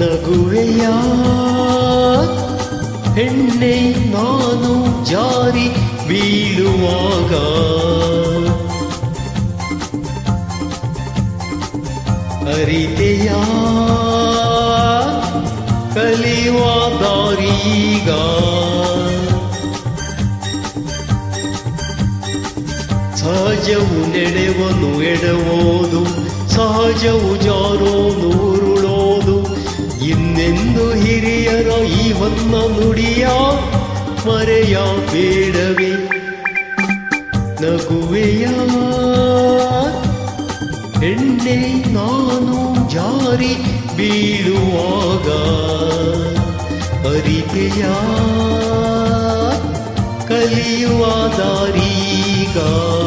ನಗುವೆಯ? ಹೆಣ್ಣೆ ನಾನು ಜಾರಿ ಬೀಳುವಾಗ? ಅರಿತೆಯ? ಕಲಿಯುವ ದಾರೀಗ? ಸಹಜವು ನೆಡೆವನು, ಎಡವೋದು. ಸಹಜವು ಜಾರೋ ನೂರುಳೋದು ಇನ್ನೆಂದು ಹಿರಿಯರ ಈ ಮುಡಿಯಾ ನುಡಿಯ? ಮರೆಯ ಬೇಡವೇ. ನಗುವೆಯ ಹೆಣ್ಣೆ ನಾನು ಜಾರಿ ಬೀಳುವಾಗ. ಅರಿಕೆಯ ಕಲಿಯುವ ದಾರೀಗ.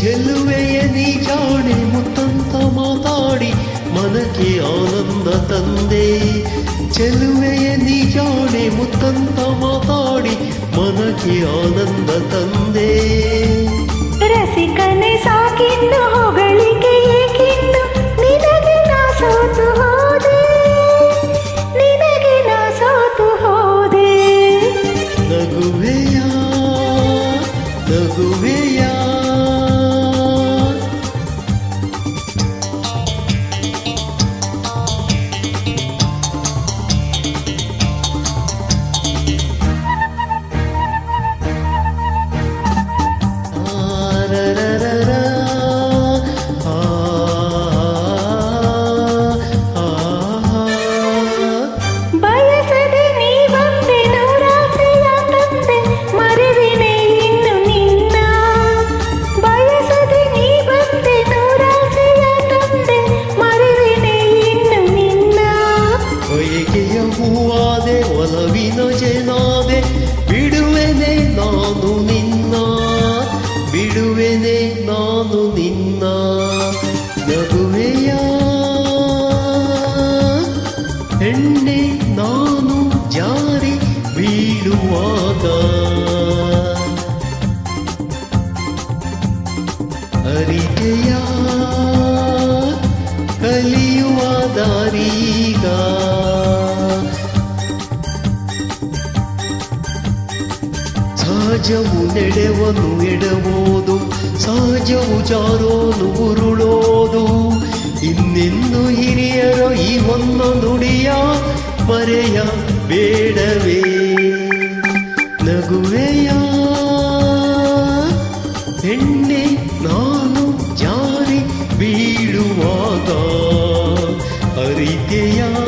ಚೆಲುವೆಯ ನೀ ಜಾಣೆ ಮುತ್ತಂತ ಮಾತಾಡಿ ಮನಕ್ಕೆ ಆನಂದ ತಂದೆ ಚೆಲುವೆಯ ನೀ ಜಾಣೆ ಮುತ್ತಂತ ಮಾತಾಡಿ ಮನಕ್ಕೆ ಆನಂದ ತಂದೆ ರಸಿಕನೆ ಸಾಕಿನ್ನು ಹೆಣ್ಣೆ ನಾನು ಜಾರಿ ಬೀಳುವಾಗ ಅರಿತೆಯ ಕಲಿಯುವ ದಾರೀಗ ಸಹಜವು ನೆಡೆವನು ಎಡಬೋದು ಸಹಜವು ಜಾರೋನು ಬೇಡವೇ? ನಗುವೆಯ? ಬೆಣ್ಣೆ ನಾನು ಜಾರಿ ಬೀಳುವಾಗ ಅರಿತೆಯ